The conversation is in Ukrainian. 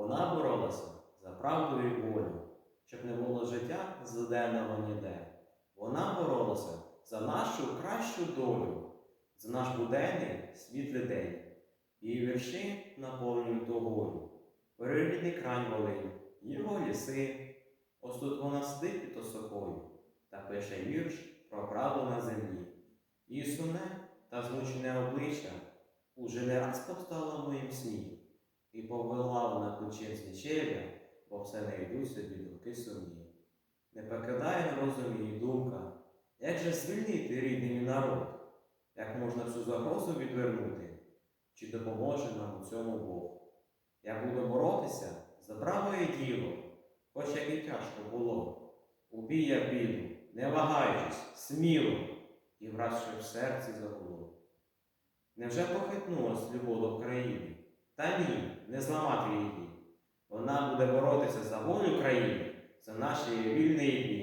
Вона боролася за правду і волю, щоб не було життя злиденного ніде. Вона боролася за нашу кращу долю, за наш буденний світлий день. Її вірші наповнюють тугою. Прирідний край Волинь, його ліси. Ось тут вона сидить під осокою та пише вірш про правду на землі. Її сумне та змучене обличчя уже не раз повстало в моїм сні, і повела вона ключем нічев'я, бо все не йдуть собі думки сумні. Не покидає розум її думка, як же звільнити рідний народ, як можна всю загрозу відвернути, чи допоможе нам у цьому Бог. Я буду боротися за праве діло, хоч як і тяжко було. Убій я біду, не вагаючись, сміло, і враз що в серці загуло. Невже похитнулась любов до країни? Та ні, не зламати її. Вона буде боротися за волю країни, за наші вільні дні.